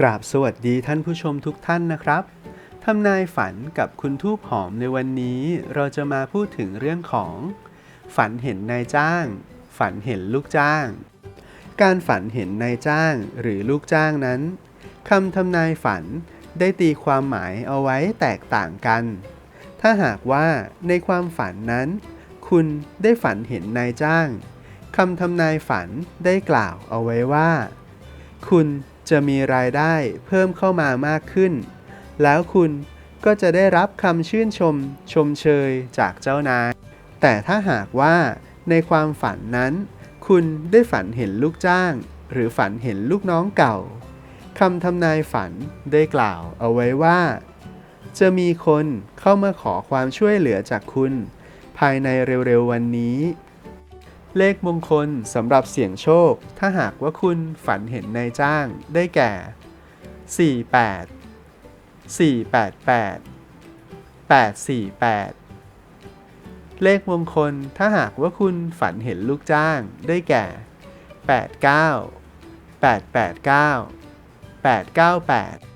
กราบสวัสดีท่านผู้ชมทุกท่านนะครับทำนายฝันกับคุณทูบหอมในวันนี้ เราจะมาพูดถึงเรื่องของ ฝันเห็นนายจ้าง ฝันเห็นลูกจ้าง การฝันเห็นนายจ้างหรือลูกจ้างนั้นคำทำนายฝันได้ตีความหมายเอาไว้แตกต่างกัน ถ้าหากว่าในความฝันนั้น คุณได้ฝันเห็นนายจ้างคำทำนายฝันได้กล่าวเอาไว้ว่า คุณ จะมีรายได้เพิ่มเข้ามามากขึ้น แล้วคุณก็จะได้รับคำชื่นชมชมเชยจากเจ้านาย แต่ถ้าหากว่าในความฝันนั้น คุณได้ฝันเห็นลูกจ้าง หรือฝันเห็นลูกน้องเก่าคำทำนายฝันได้กล่าวเอาไว้ว่า จะมีคนเข้ามาขอความช่วยเหลือจากคุณ ภายในเร็วๆวันนี้ เลขมงคลสำหรับเสี่ยงโชค ถ้าหากว่าคุณฝันเห็นนายจ้างได้แก่ 48 488 848 เลขมงคลถ้าหากว่าคุณฝันเห็นลูกจ้างได้แก่ 89 889 898